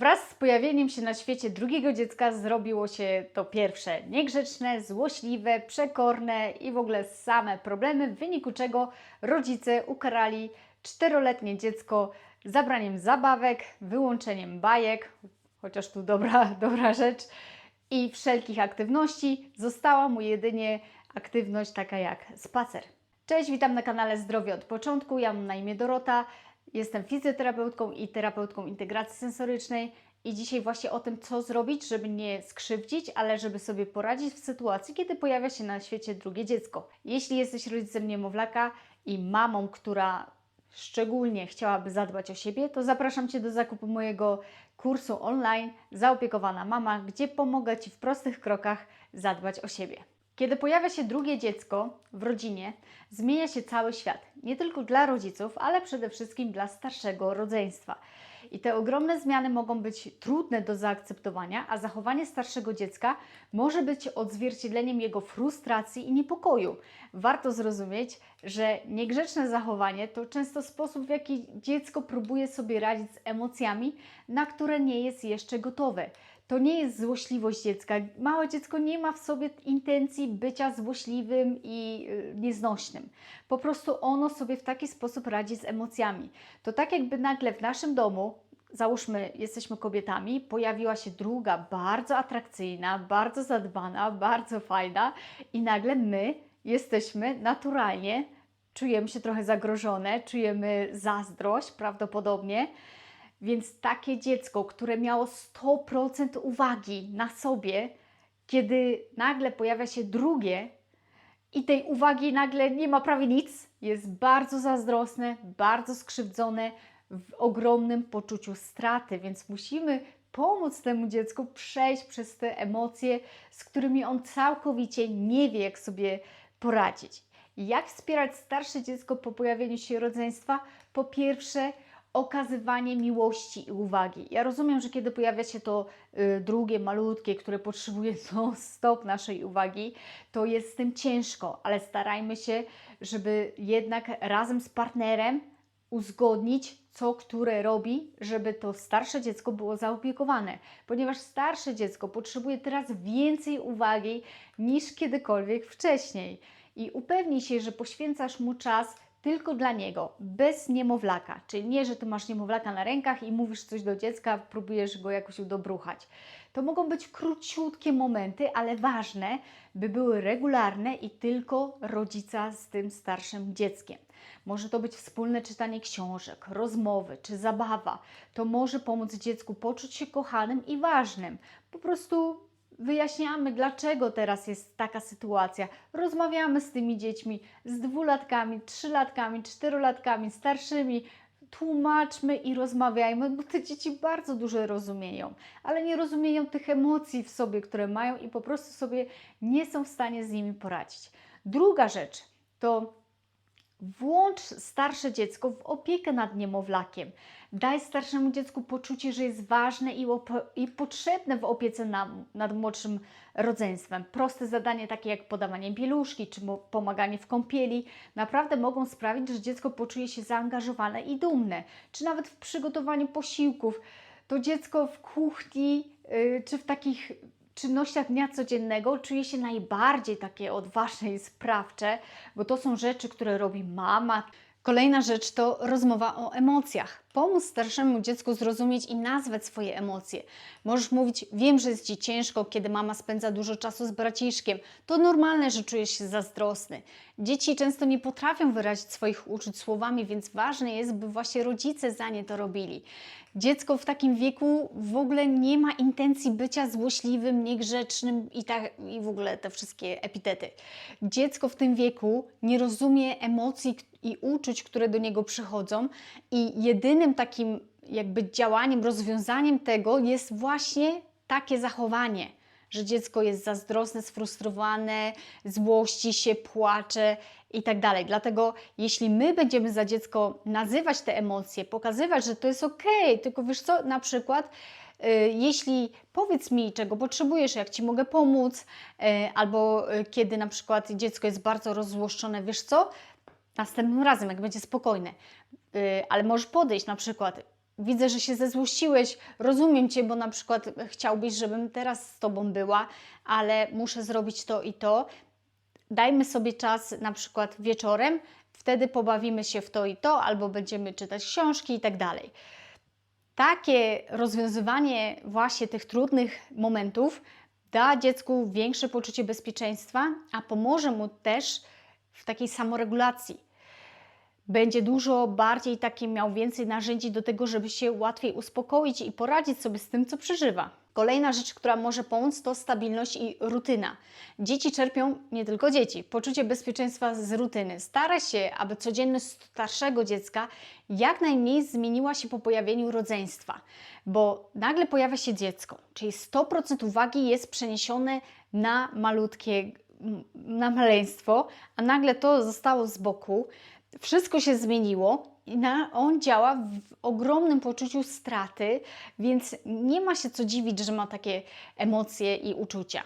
Wraz z pojawieniem się na świecie drugiego dziecka zrobiło się to pierwsze niegrzeczne, złośliwe, przekorne i w ogóle same problemy, w wyniku czego rodzice ukarali czteroletnie dziecko zabraniem zabawek, wyłączeniem bajek, chociaż tu dobra, dobra rzecz, i wszelkich aktywności. Została mu jedynie aktywność taka jak spacer. Cześć, witam na kanale Zdrowie od początku. Ja mam na imię Dorota. Jestem fizjoterapeutką i terapeutką integracji sensorycznej i dzisiaj właśnie o tym, co zrobić, żeby nie skrzywdzić, ale żeby sobie poradzić w sytuacji, kiedy pojawia się na świecie drugie dziecko. Jeśli jesteś rodzicem niemowlaka i mamą, która szczególnie chciałaby zadbać o siebie, to zapraszam Cię do zakupu mojego kursu online Zaopiekowana Mama, gdzie pomogę Ci w prostych krokach zadbać o siebie. Kiedy pojawia się drugie dziecko w rodzinie, zmienia się cały świat. Nie tylko dla rodziców, ale przede wszystkim dla starszego rodzeństwa. I te ogromne zmiany mogą być trudne do zaakceptowania, a zachowanie starszego dziecka może być odzwierciedleniem jego frustracji i niepokoju. Warto zrozumieć, że niegrzeczne zachowanie to często sposób, w jaki dziecko próbuje sobie radzić z emocjami, na które nie jest jeszcze gotowe. To nie jest złośliwość dziecka. Małe dziecko nie ma w sobie intencji bycia złośliwym i y, nieznośnym. Po prostu ono sobie w taki sposób radzi z emocjami. To tak jakby nagle w naszym domu, załóżmy, jesteśmy kobietami, pojawiła się druga bardzo atrakcyjna, bardzo zadbana, bardzo fajna i nagle my jesteśmy naturalnie, czujemy się trochę zagrożone, czujemy zazdrość prawdopodobnie. Więc takie dziecko, które miało 100% uwagi na sobie, kiedy nagle pojawia się drugie i tej uwagi nagle nie ma prawie nic, jest bardzo zazdrosne, bardzo skrzywdzone, w ogromnym poczuciu straty, więc musimy pomóc temu dziecku przejść przez te emocje, z którymi on całkowicie nie wie, jak sobie poradzić. Jak wspierać starsze dziecko po pojawieniu się rodzeństwa? Po pierwsze, okazywanie miłości i uwagi. Ja rozumiem, że kiedy pojawia się to y, drugie, malutkie, które potrzebuje non-stop naszej uwagi, to jest z tym ciężko, ale starajmy się, żeby jednak razem z partnerem uzgodnić, co które robi, żeby to starsze dziecko było zaopiekowane, ponieważ starsze dziecko potrzebuje teraz więcej uwagi niż kiedykolwiek wcześniej. I upewnij się, że poświęcasz mu czas tylko dla niego, bez niemowlaka. Czyli nie, że ty masz niemowlaka na rękach i mówisz coś do dziecka, próbujesz go jakoś udobruchać. To mogą być króciutkie momenty, ale ważne, by były regularne i tylko rodzica z tym starszym dzieckiem. Może to być wspólne czytanie książek, rozmowy czy zabawa. To może pomóc dziecku poczuć się kochanym i ważnym. Po prostu wyjaśniamy, dlaczego teraz jest taka sytuacja. Rozmawiamy z tymi dziećmi, z dwulatkami, trzylatkami, czterolatkami, starszymi. Tłumaczmy i rozmawiajmy, bo te dzieci bardzo dużo rozumieją, ale nie rozumieją tych emocji w sobie, które mają i po prostu sobie nie są w stanie z nimi poradzić. Druga rzecz to Włącz starsze dziecko w opiekę nad niemowlakiem. Daj starszemu dziecku poczucie, że jest ważne i, i potrzebne w opiece na, nad młodszym rodzeństwem. Proste zadanie, takie jak podawanie pieluszki czy pomaganie w kąpieli, naprawdę mogą sprawić, że dziecko poczuje się zaangażowane i dumne. Czy nawet w przygotowaniu posiłków. To dziecko w kuchni yy, czy w takich czynnościach dnia codziennego czuje się najbardziej takie odważne i sprawcze, bo to są rzeczy, które robi mama. Kolejna rzecz to rozmowa o emocjach. Pomóc starszemu dziecku zrozumieć i nazwać swoje emocje. Możesz mówić: Wiem, że jest ci ciężko, kiedy mama spędza dużo czasu z braciszkiem. To normalne, że czujesz się zazdrosny. Dzieci często nie potrafią wyrazić swoich uczuć słowami, więc ważne jest, by właśnie rodzice za nie to robili. Dziecko w takim wieku w ogóle nie ma intencji bycia złośliwym, niegrzecznym i, tak, i w ogóle te wszystkie epitety. Dziecko w tym wieku nie rozumie emocji i uczuć, które do niego przychodzą, i jedynym takim jakby działaniem, rozwiązaniem tego jest właśnie takie zachowanie że dziecko jest zazdrosne, sfrustrowane, złości się, płacze i tak dalej. Dlatego jeśli my będziemy za dziecko nazywać te emocje, pokazywać, że to jest ok, tylko wiesz co, na przykład y, jeśli powiedz mi, czego potrzebujesz, jak ci mogę pomóc, y, albo y, kiedy na przykład dziecko jest bardzo rozzłoszczone, wiesz co, następnym razem, jak będzie spokojne, ale możesz podejść na przykład, widzę, że się zezłościłeś, rozumiem Cię, bo na przykład chciałbyś, żebym teraz z Tobą była, ale muszę zrobić to i to. Dajmy sobie czas na przykład wieczorem, wtedy pobawimy się w to i to, albo będziemy czytać książki i tak dalej. Takie rozwiązywanie właśnie tych trudnych momentów da dziecku większe poczucie bezpieczeństwa, a pomoże mu też w takiej samoregulacji. Będzie dużo bardziej taki miał więcej narzędzi do tego, żeby się łatwiej uspokoić i poradzić sobie z tym, co przeżywa. Kolejna rzecz, która może pomóc, to stabilność i rutyna. Dzieci czerpią, nie tylko dzieci, poczucie bezpieczeństwa z rutyny. Stara się, aby codzienność starszego dziecka jak najmniej zmieniła się po pojawieniu rodzeństwa, bo nagle pojawia się dziecko, czyli 100% uwagi jest przeniesione na malutkie, na maleństwo, a nagle to zostało z boku. Wszystko się zmieniło i na, on działa w ogromnym poczuciu straty, więc nie ma się co dziwić, że ma takie emocje i uczucia.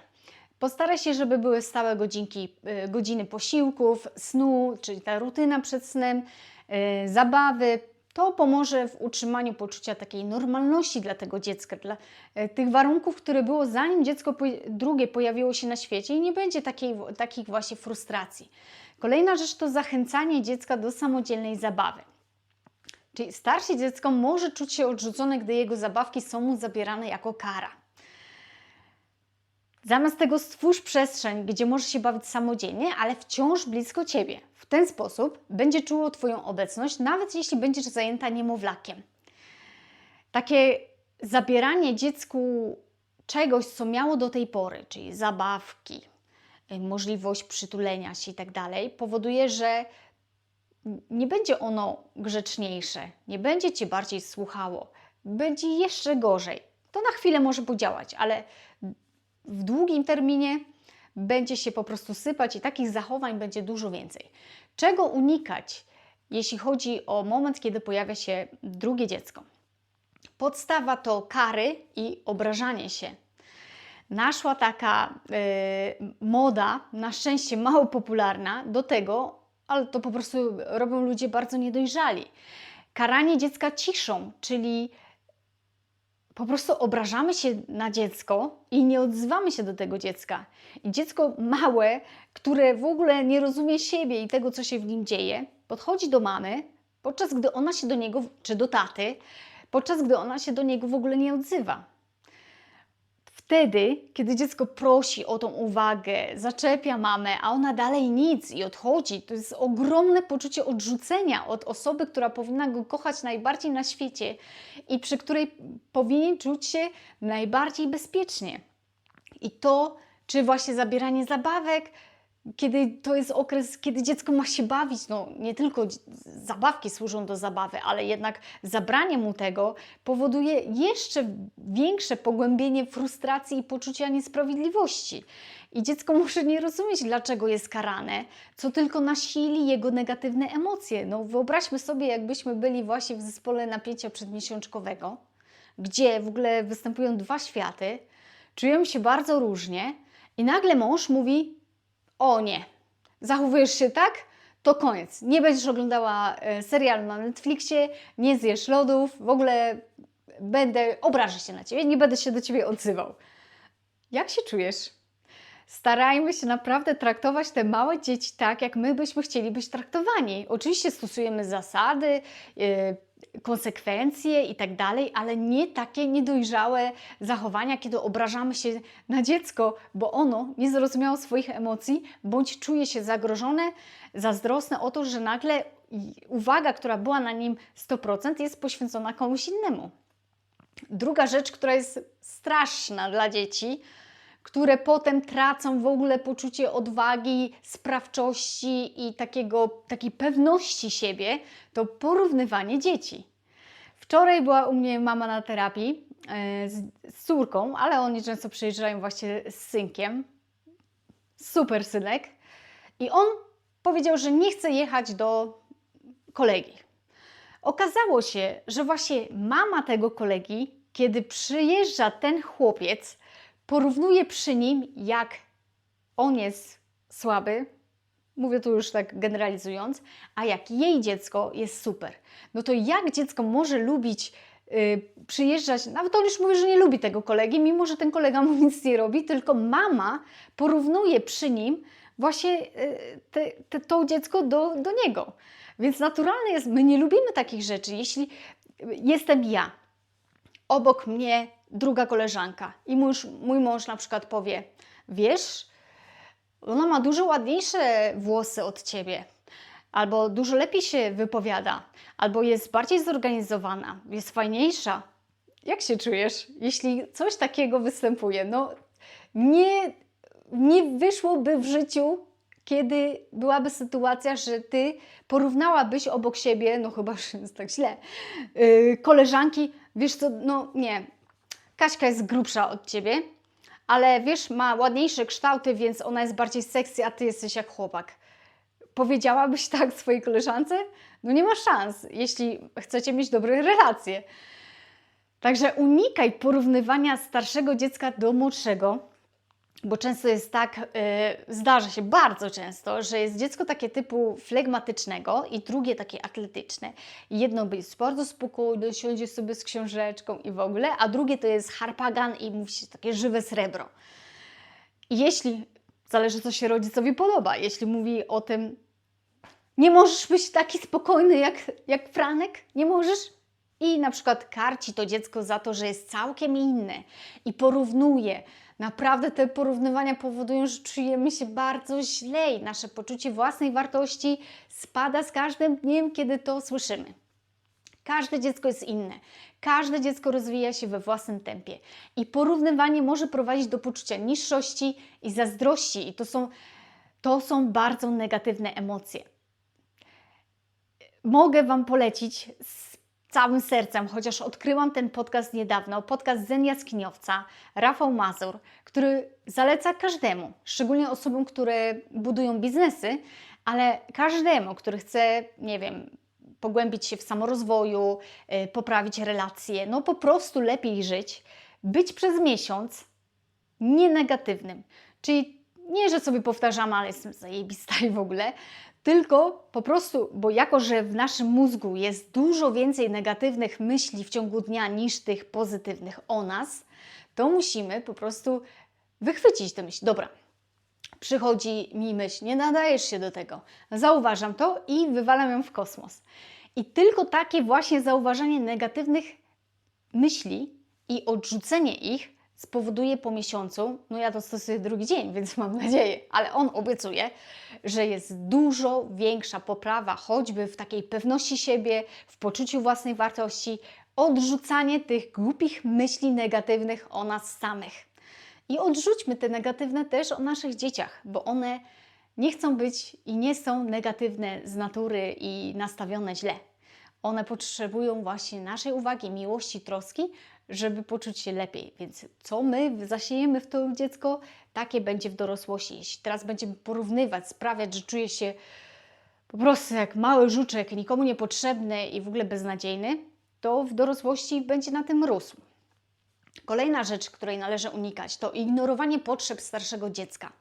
Postaraj się, żeby były stałe godzinki, y, godziny posiłków, snu, czyli ta rutyna przed snem, y, zabawy. To pomoże w utrzymaniu poczucia takiej normalności dla tego dziecka, dla y, tych warunków, które było zanim dziecko drugie pojawiło się na świecie i nie będzie takiej, takich właśnie frustracji. Kolejna rzecz to zachęcanie dziecka do samodzielnej zabawy. Czyli starsze dziecko może czuć się odrzucone, gdy jego zabawki są mu zabierane jako kara. Zamiast tego stwórz przestrzeń, gdzie może się bawić samodzielnie, ale wciąż blisko ciebie. W ten sposób będzie czuło Twoją obecność, nawet jeśli będziesz zajęta niemowlakiem. Takie zabieranie dziecku czegoś, co miało do tej pory, czyli zabawki, y, możliwość przytulenia się i tak dalej, powoduje, że nie będzie ono grzeczniejsze, nie będzie cię bardziej słuchało, będzie jeszcze gorzej. To na chwilę może podziałać, ale w długim terminie będzie się po prostu sypać i takich zachowań będzie dużo więcej. Czego unikać, jeśli chodzi o moment, kiedy pojawia się drugie dziecko? Podstawa to kary i obrażanie się. Naszła taka yy, moda, na szczęście mało popularna, do tego, ale to po prostu robią ludzie bardzo niedojrzali. Karanie dziecka ciszą, czyli po prostu obrażamy się na dziecko i nie odzywamy się do tego dziecka. I dziecko małe, które w ogóle nie rozumie siebie i tego, co się w nim dzieje, podchodzi do mamy, podczas gdy ona się do niego, czy do taty, podczas gdy ona się do niego w ogóle nie odzywa. Wtedy, kiedy dziecko prosi o tą uwagę, zaczepia mamę, a ona dalej nic i odchodzi, to jest ogromne poczucie odrzucenia od osoby, która powinna go kochać najbardziej na świecie i przy której powinien czuć się najbardziej bezpiecznie. I to, czy właśnie zabieranie zabawek, kiedy to jest okres, kiedy dziecko ma się bawić, no nie tylko zabawki służą do zabawy, ale jednak zabranie mu tego powoduje jeszcze większe pogłębienie frustracji i poczucia niesprawiedliwości. I dziecko może nie rozumieć, dlaczego jest karane, co tylko nasili jego negatywne emocje. No wyobraźmy sobie, jakbyśmy byli właśnie w zespole napięcia przedmiesiączkowego, gdzie w ogóle występują dwa światy, czują się bardzo różnie i nagle mąż mówi, o nie, zachowujesz się tak, to koniec. Nie będziesz oglądała e, serial na Netflixie, nie zjesz lodów, w ogóle będę, obrażę się na Ciebie, nie będę się do Ciebie odzywał. Jak się czujesz? Starajmy się naprawdę traktować te małe dzieci tak, jak my byśmy chcieli być traktowani. Oczywiście stosujemy zasady, yy, konsekwencje i tak dalej, ale nie takie niedojrzałe zachowania, kiedy obrażamy się na dziecko, bo ono nie zrozumiało swoich emocji, bądź czuje się zagrożone, zazdrosne o to, że nagle uwaga, która była na nim 100% jest poświęcona komuś innemu. Druga rzecz, która jest straszna dla dzieci, które potem tracą w ogóle poczucie odwagi, sprawczości i takiego, takiej pewności siebie, to porównywanie dzieci. Wczoraj była u mnie mama na terapii e, z, z córką, ale oni często przyjeżdżają właśnie z synkiem. Super synek. I on powiedział, że nie chce jechać do kolegi. Okazało się, że właśnie mama tego kolegi, kiedy przyjeżdża ten chłopiec, porównuje przy nim, jak on jest słaby, mówię tu już tak generalizując, a jak jej dziecko jest super. No to jak dziecko może lubić y, przyjeżdżać, nawet on już mówi, że nie lubi tego kolegi, mimo że ten kolega mu nic nie robi, tylko mama porównuje przy nim właśnie y, te, te, to dziecko do, do niego. Więc naturalne jest, my nie lubimy takich rzeczy. Jeśli jestem ja, obok mnie druga koleżanka i mój, mój mąż na przykład powie, wiesz, ona ma dużo ładniejsze włosy od ciebie, albo dużo lepiej się wypowiada, albo jest bardziej zorganizowana, jest fajniejsza. Jak się czujesz, jeśli coś takiego występuje? No, nie, nie wyszłoby w życiu, kiedy byłaby sytuacja, że ty porównałabyś obok siebie, no chyba, że jest tak źle, yy, koleżanki, wiesz co, no nie, Kaśka jest grubsza od ciebie, ale wiesz, ma ładniejsze kształty, więc ona jest bardziej sexy, a ty jesteś jak chłopak. Powiedziałabyś tak swojej koleżance? No nie ma szans, jeśli chcecie mieć dobre relacje. Także unikaj porównywania starszego dziecka do młodszego, bo często jest tak, yy, zdarza się bardzo często, że jest dziecko takie typu flegmatycznego i drugie takie atletyczne. Jedno jest bardzo spokojne, siądzie sobie z książeczką i w ogóle, a drugie to jest harpagan i mówi się takie żywe srebro. Jeśli, zależy co się rodzicowi podoba, jeśli mówi o tym, nie możesz być taki spokojny jak, jak Franek, nie możesz, i na przykład karci to dziecko za to, że jest całkiem inne i porównuje. Naprawdę te porównywania powodują, że czujemy się bardzo źle i nasze poczucie własnej wartości spada z każdym dniem, kiedy to słyszymy. Każde dziecko jest inne. Każde dziecko rozwija się we własnym tempie. I porównywanie może prowadzić do poczucia niższości i zazdrości. I to są, to są bardzo negatywne emocje. Mogę Wam polecić całym sercem, chociaż odkryłam ten podcast niedawno, podcast Zen Jaskiniowca, Rafał Mazur, który zaleca każdemu, szczególnie osobom, które budują biznesy, ale każdemu, który chce, nie wiem, pogłębić się w samorozwoju, yy, poprawić relacje, no po prostu lepiej żyć, być przez miesiąc nienegatywnym. Czyli nie, że sobie powtarzamy, ale jestem zajebista i w ogóle, tylko po prostu, bo jako, że w naszym mózgu jest dużo więcej negatywnych myśli w ciągu dnia niż tych pozytywnych o nas, to musimy po prostu wychwycić tę myśl. Dobra, przychodzi mi myśl, nie nadajesz się do tego. Zauważam to i wywalam ją w kosmos. I tylko takie właśnie zauważanie negatywnych myśli i odrzucenie ich spowoduje po miesiącu, no ja to stosuję drugi dzień, więc mam nadzieję, ale on obiecuje, że jest dużo większa poprawa, choćby w takiej pewności siebie, w poczuciu własnej wartości, odrzucanie tych głupich myśli negatywnych o nas samych. I odrzućmy te negatywne też o naszych dzieciach, bo one nie chcą być i nie są negatywne z natury i nastawione źle. One potrzebują właśnie naszej uwagi, miłości, troski, żeby poczuć się lepiej. Więc co my zasiejemy w to dziecko, takie będzie w dorosłości. Jeśli teraz będziemy porównywać, sprawiać, że czuje się po prostu jak mały żuczek, nikomu niepotrzebny i w ogóle beznadziejny, to w dorosłości będzie na tym rósł. Kolejna rzecz, której należy unikać, to ignorowanie potrzeb starszego dziecka.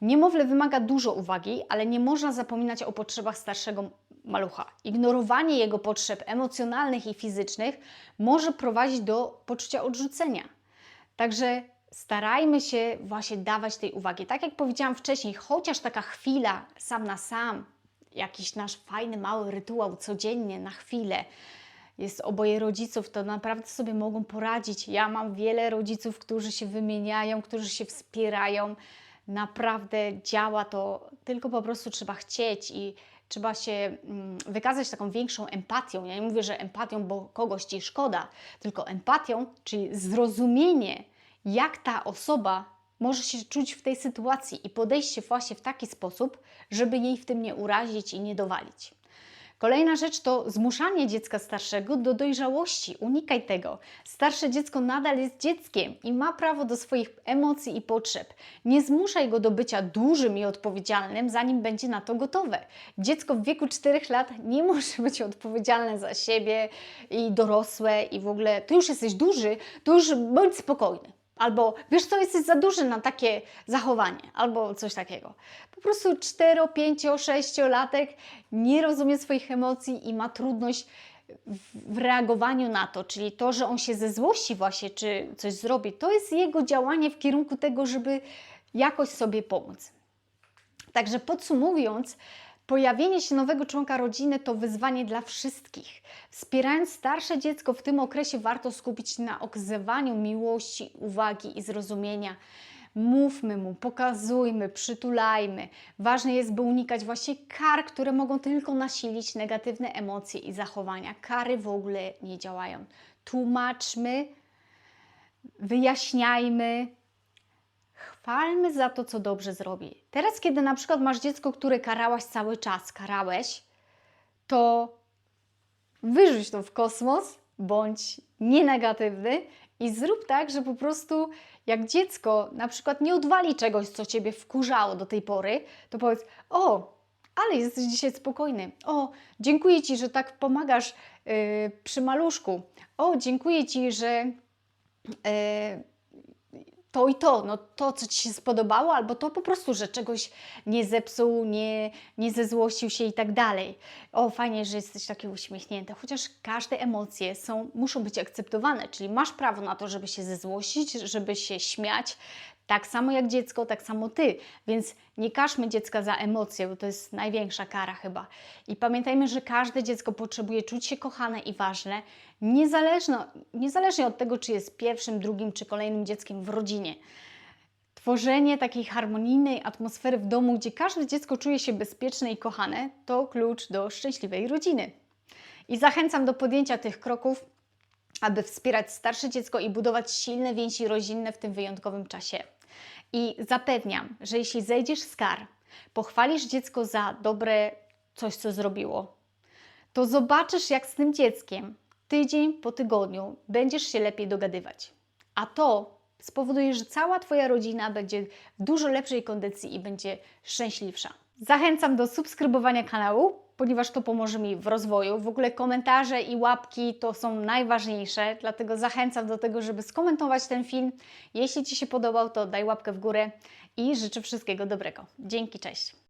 Niemowlę wymaga dużo uwagi, ale nie można zapominać o potrzebach starszego malucha. Ignorowanie jego potrzeb emocjonalnych i fizycznych może prowadzić do poczucia odrzucenia. Także starajmy się właśnie dawać tej uwagi. Tak jak powiedziałam wcześniej, chociaż taka chwila sam na sam, jakiś nasz fajny, mały rytuał codziennie, na chwilę, jest oboje rodziców, to naprawdę sobie mogą poradzić. Ja mam wiele rodziców, którzy się wymieniają, którzy się wspierają. Naprawdę działa to, tylko po prostu trzeba chcieć i trzeba się mm, wykazać taką większą empatią. Ja nie mówię, że empatią, bo kogoś ci szkoda, tylko empatią, czyli zrozumienie, jak ta osoba może się czuć w tej sytuacji i podejście właśnie w taki sposób, żeby jej w tym nie urazić i nie dowalić. Kolejna rzecz to zmuszanie dziecka starszego do dojrzałości. Unikaj tego. Starsze dziecko nadal jest dzieckiem i ma prawo do swoich emocji i potrzeb. Nie zmuszaj go do bycia dużym i odpowiedzialnym, zanim będzie na to gotowe. Dziecko w wieku 4 lat nie może być odpowiedzialne za siebie i dorosłe i w ogóle, ty już jesteś duży, to już bądź spokojny. Albo wiesz co, jesteś za duży na takie zachowanie, albo coś takiego. Po prostu 4, 5, 6 latek nie rozumie swoich emocji i ma trudność w- reagowaniu na to, czyli to, że on się ze złości właśnie, czy coś zrobi, to jest jego działanie w kierunku tego, żeby jakoś sobie pomóc. Także podsumowując, pojawienie się nowego członka rodziny to wyzwanie dla wszystkich. Wspierając starsze dziecko w tym okresie warto skupić na okazywaniu miłości, uwagi i zrozumienia. Mówmy mu, pokazujmy, przytulajmy. Ważne jest, by unikać właśnie kar, które mogą tylko nasilić negatywne emocje i zachowania. Kary w ogóle nie działają. Tłumaczmy, wyjaśniajmy, chwalmy za to, co dobrze zrobi. Teraz, kiedy na przykład masz dziecko, które karałaś cały czas, karałeś, to wyrzuć to w kosmos, bądź nienegatywny i zrób tak, że po prostu jak dziecko na przykład nie odwali czegoś, co Ciebie wkurzało do tej pory, to powiedz, o, ale jesteś dzisiaj spokojny. O, dziękuję Ci, że tak pomagasz yy, przy maluszku. O, dziękuję Ci, że yy, to i to, no to, co Ci się spodobało, albo to po prostu, że czegoś nie zepsuł, nie, nie zezłościł się i tak dalej. O, fajnie, że jesteś taki uśmiechnięty, chociaż każde emocje są, muszą być akceptowane, czyli masz prawo na to, żeby się zezłościć, żeby się śmiać, tak samo jak dziecko, tak samo Ty, więc nie każmy dziecka za emocje, bo to jest największa kara chyba. I pamiętajmy, że każde dziecko potrzebuje czuć się kochane i ważne, niezależnie, niezależnie od tego, czy jest pierwszym, drugim czy kolejnym dzieckiem w rodzinie. Tworzenie takiej harmonijnej atmosfery w domu, gdzie każde dziecko czuje się bezpieczne i kochane, to klucz do szczęśliwej rodziny. I zachęcam do podjęcia tych kroków, aby wspierać starsze dziecko i budować silne więzi rodzinne w tym wyjątkowym czasie. I zapewniam, że jeśli zejdziesz z kar, pochwalisz dziecko za dobre coś, co zrobiło, to zobaczysz, jak z tym dzieckiem tydzień po tygodniu będziesz się lepiej dogadywać. A to spowoduje, że cała Twoja rodzina będzie w dużo lepszej kondycji i będzie szczęśliwsza. Zachęcam do subskrybowania kanału, ponieważ to pomoże mi w rozwoju. W ogóle komentarze i łapki to są najważniejsze, dlatego zachęcam do tego, żeby skomentować ten film. Jeśli Ci się podobał, to daj łapkę w górę i życzę wszystkiego dobrego. Dzięki, cześć.